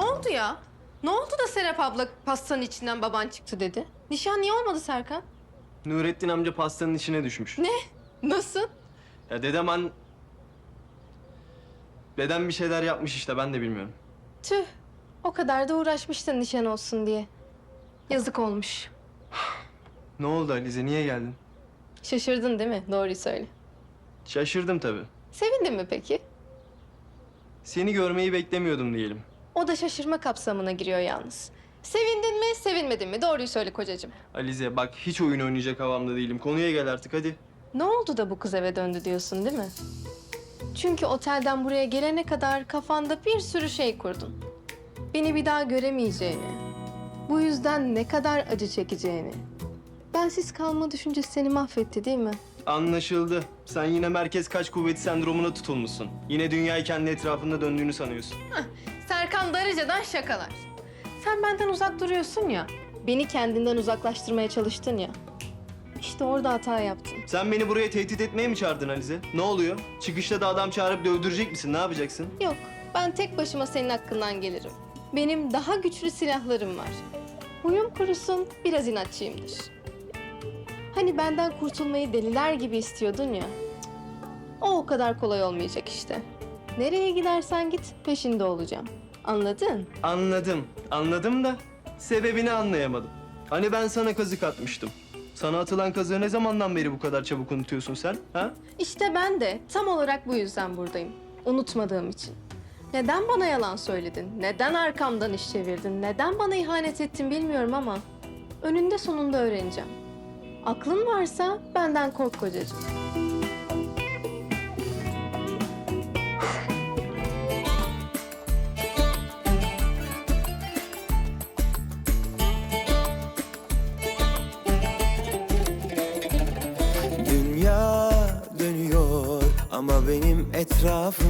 oldu ya? Ne oldu da Serap abla pastanın içinden baban çıktı dedi? Nişan niye olmadı Serkan? Nurettin amca pastanın içine düşmüş. Ne? Nasıl? Ya dedem an... Dedem bir şeyler yapmış işte ben de bilmiyorum. Tüh. O kadar da uğraşmıştın nişan olsun diye. Yazık olmuş. Ne oldu Alize niye geldin? Şaşırdın değil mi? Doğruyu söyle. Şaşırdım tabii. Sevindin mi peki? Seni görmeyi beklemiyordum diyelim. O da şaşırma kapsamına giriyor yalnız. Sevindin mi, sevinmedin mi? Doğruyu söyle kocacığım. Alize bak hiç oyun oynayacak havamda değilim. Konuya gel artık hadi. Ne oldu da bu kız eve döndü diyorsun değil mi? Çünkü otelden buraya gelene kadar kafanda bir sürü şey kurdun. Beni bir daha göremeyeceğini, bu yüzden ne kadar acı çekeceğini. Bensiz kalma düşüncesi seni mahvetti değil mi? Anlaşıldı. Sen yine merkez kaç kuvveti sendromuna tutulmuşsun. Yine dünyayı kendi etrafında döndüğünü sanıyorsun. Serkan Darıca'dan şakalar. Sen benden uzak duruyorsun ya. Beni kendinden uzaklaştırmaya çalıştın ya. İşte orada hata yaptın. Sen beni buraya tehdit etmeye mi çağırdın Alize? Ne oluyor? Çıkışta da adam çağırıp dövdürecek misin? Ne yapacaksın? Yok, ben tek başıma senin hakkından gelirim. Benim daha güçlü silahlarım var. Huyum kurusun, biraz inatçıyımdır. Hani benden kurtulmayı deliler gibi istiyordun ya. O o kadar kolay olmayacak işte. Nereye gidersen git, peşinde olacağım. Anladın? Anladım. Anladım da sebebini anlayamadım. Hani ben sana kazık atmıştım. Sana atılan kazığı ne zamandan beri bu kadar çabuk unutuyorsun sen? Ha? İşte ben de tam olarak bu yüzden buradayım. Unutmadığım için. Neden bana yalan söyledin? Neden arkamdan iş çevirdin? Neden bana ihanet ettin bilmiyorum ama önünde sonunda öğreneceğim. Aklın varsa benden kork kocacığım. Dünya dönüyor ama benim etrafım